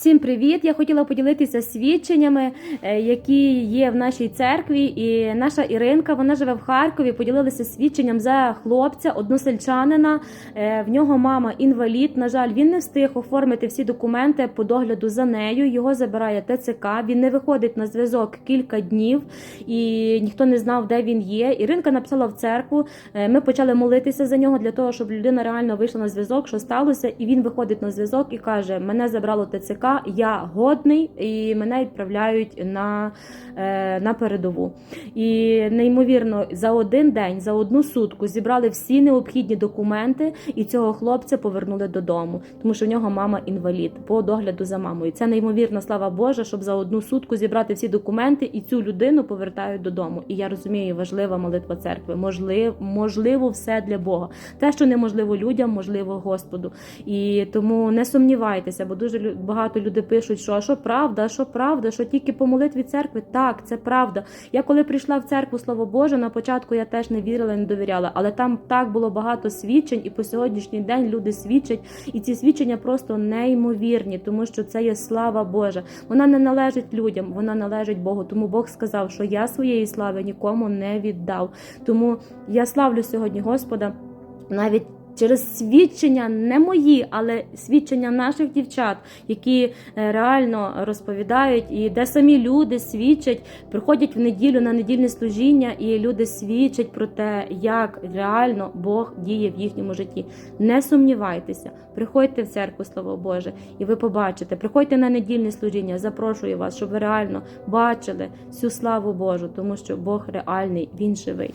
Всім привіт! Я хотіла поділитися свідченнями, е, які є в нашій церкві. І наша Іринка, вона живе в Харкові. Поділилася свідченням за хлопця, односельчанина. Е, В нього мама інвалід. На жаль, він не встиг оформити всі документи по догляду за нею. Його забирає ТЦК. Він не виходить на зв'язок кілька днів, і ніхто не знав, де він є. Іринка написала в церкву. Е, Ми почали молитися за нього для того, щоб людина реально вийшла на зв'язок, що сталося, і він виходить на зв'язок і каже: Мене забрало ТЦК, я годний, і мене відправляють на, е, на передову. І неймовірно, за один день, за одну сутку зібрали всі необхідні документи, і цього хлопця повернули додому, тому що в нього мама інвалід по догляду за мамою. Це неймовірна слава Божа, щоб за одну сутку зібрати всі документи і цю людину повертають додому. І я розумію, важлива молитва церкви. Можливо, можливо, все для Бога. Те, що неможливо людям, можливо Господу. І тому не сумнівайтеся, бо дуже лю- людей пишуть, що а що правда, а що правда, що тільки по молитві церкви. Так, це правда. Я коли прийшла в церкву, слово Боже, на початку я теж не вірила, не довіряла, але там так було багато свідчень, і по сьогоднішній день люди свідчать, і ці свідчення просто неймовірні, тому що це є слава Божа. Вона не належить людям, вона належить Богу. Тому Бог сказав, що я своєї слави нікому не віддав. Тому я славлю сьогодні Господа навіть. Через свідчення не мої, але свідчення наших дівчат, які е, реально розповідають, і де самі люди свідчать, приходять в неділю на недільне служіння, і люди свідчать про те, як реально Бог діє в їхньому житті. Не сумнівайтеся, приходьте в церкву, слово Боже, і ви побачите. Приходьте на недільне служіння. Запрошую вас, щоб ви реально бачили всю славу Божу, тому що Бог реальний, він живий.